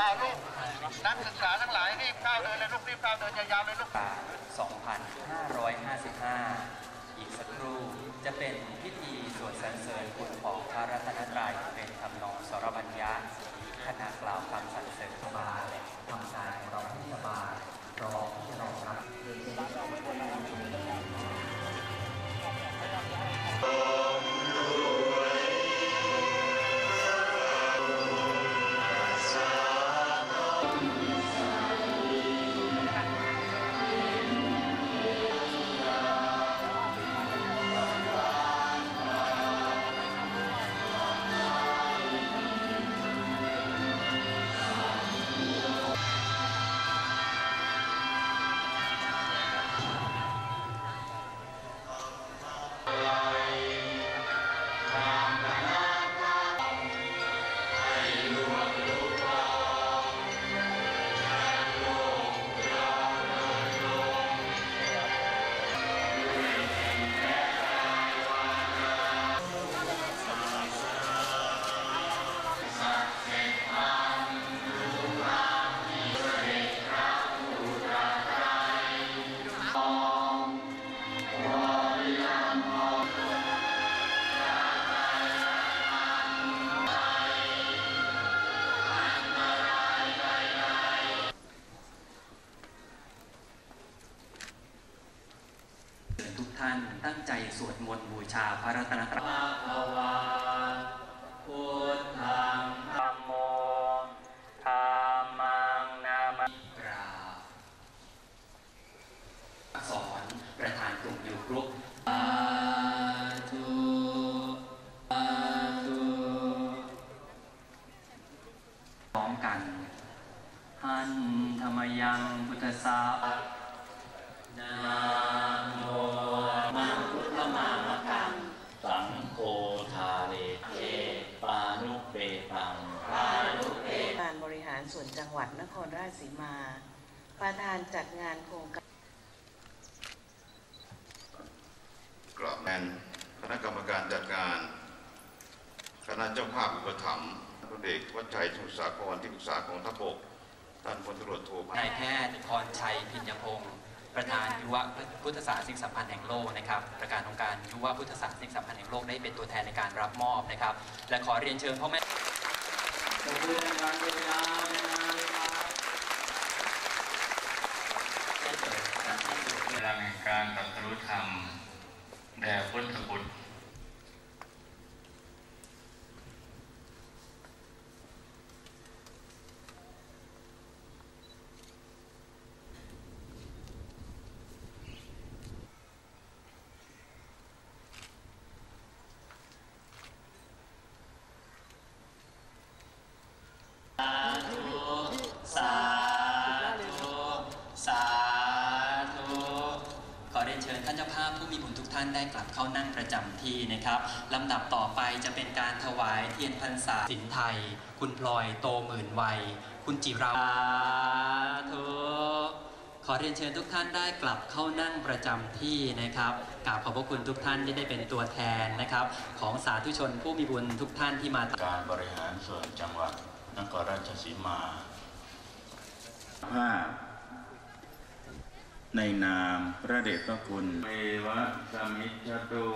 อ้าวลูกนักศึกษาทั้งหลายรีบก้าวเดินเลยลูกรีบก้าวเดินยาวๆเลยลูก2555 อีกสักครู่จะเป็นพิธีสวดสรรเสริญคุณของ ทุกท่านตั้งใจสวดมนต์บูชาพระรัตนตรัยภะวาพุทธังธัมโมธรรมังนามัสกราบสอนประธานกลุ่มอยู่กรุ๊ปสาธุสาธุพร้อมกันหันธรรมยังพุทธสานะโมมังคุตมามะกัง สังโฆทาเรเอปานุเปตัง การบริหาร ส่วนจังหวัดนครราชสีมา ประธานจัดงานโครงการกราบแทนคณะกรรมการจัดงาน คณะเจ้าภาพอุปถัมภ์พลเอกวัชชัยสุสาครที่ปรึกษากองทัพบกท่านพลตรวจโทนายแพทย์พรชัยพิญญพงศ์ประธานยุวพุทธศาสนิกสัมพันธ์แห่งโลกนะครับ ประกาศองการยุวพุทธศาสนิกสัมพันธ์แห่งโลกได้เป็นตัวแทนในการรับมอบนะครับ และขอเรียนเชิญพ่อแม่ พลังแห่งการตรัสรู้ธรรมแด่พุทธบุตร สาธุ สาธุ ขอเรียนเชิญท่านเจ้าภาพผู้มีบุญ ทุกท่านได้กลับเข้านั่งประจำที่นะครับลำดับต่อไปจะเป็นการถวายเทียนพรรษาสินไทย คุณพลอยโตหมื่นวัย คุณจิราสาธุขอเรียนเชิญทุกท่านได้กลับเข้านั่งประจำที่นะครับกราบขอบพระคุณทุกท่านที่ได้เป็นตัวแทนนะครับ ของสาธุชนผู้มีบุญทุกท่านที่มาการบริหารส่วนจังหวัดนครราชสีมาภาพ ในนามพระเดชพระคุณเมวะสมิชตุ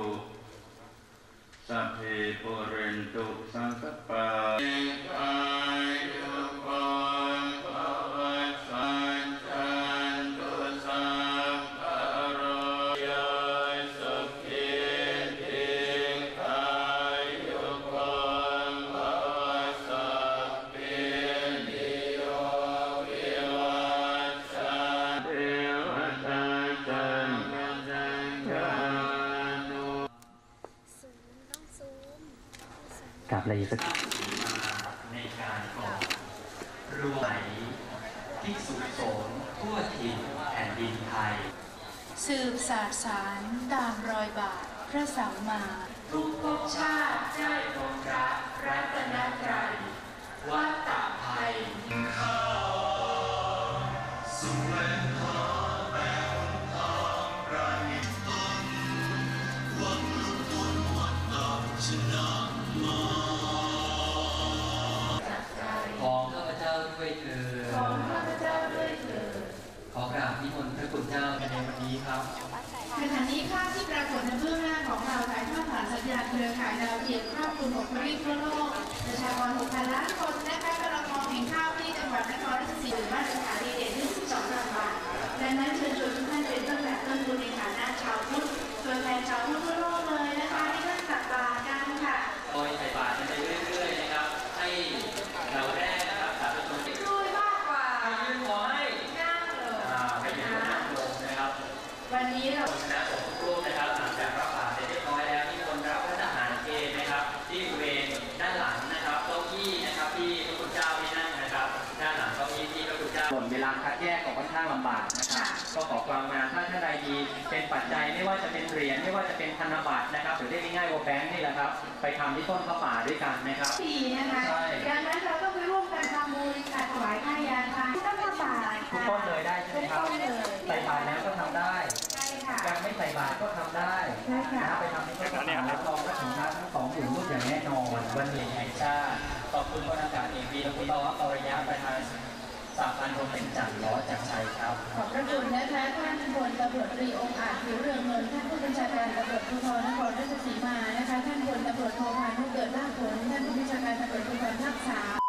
สัพเพปุเรนตุสังสปาเอกายทุก อะไรสักในการก่อรวมที่สุขสงฆ์ทั่วถิ่นแผ่นดินไทย สืบสาสารตามรอยบาทพระสัมมาทุกภพชาติ นี้ครับขณะนี้ภาพที่ปรากฏในเบื้องหน้าของเราถ่ายทอดผ่านสัญญาณเครือข่ายดาวเทียมครอบคลุม6ทวีปทั่วโลกประชากร6,000ล้านคนนะคะกำลังมองเห็นภาพที่จังหวัดนครราชสีมาตรฐานดีเด่น ที่พระคุณเจ้าส่วนเวลาคัดแยกก็ค่อนข้างลำบากนะครับ ก็ขอความมาถ้าท่านใดมีเป็นปัจจัยไม่ว่าจะเป็นเหรียญไม่ว่าจะเป็นธนบัตรนะครับหรือเรียกง่ายๆว่าแบงค์นี่แหละครับ ไปทำที่ต้นพระป่าด้วยกันนะครับปีนะคะใช่ ดังนั้นเราต้องไปร่วมกันทำบุญค่ะถวายข้ายาทานต้นพระป่าทุกต้นเลยได้ใช่ไหมครับ ทุกต้นเลย ใส่บาตรแล้วก็ทำได้ ใช่ค่ะ ยังไม่ใส่บาตรก็ทำได้ใช่ค่ะ นะครับไปทำที่ต้นพระป่ารับรองว่าถึงน้ำทั้งสองอยู่รูปอย่างแน่นอนวันเด็กแห่งชาติขอบคุณพลอากาศเอกวีรพุทธวปริยะประธาน สาพันธ์โรงเป็นจันทร์ล้อจากชัยครับ ขอบพระคุณนะคะท่านพลตำรวจตรีองค์อาจผิวเรืองเงินท่านผู้บัญชาการตำรวจภูธรนครราชสีมานะคะท่านพลตำรวจโทพานุเกิดลาผลท่านผู้บัญชาการตำรวจภูธรภาคสาม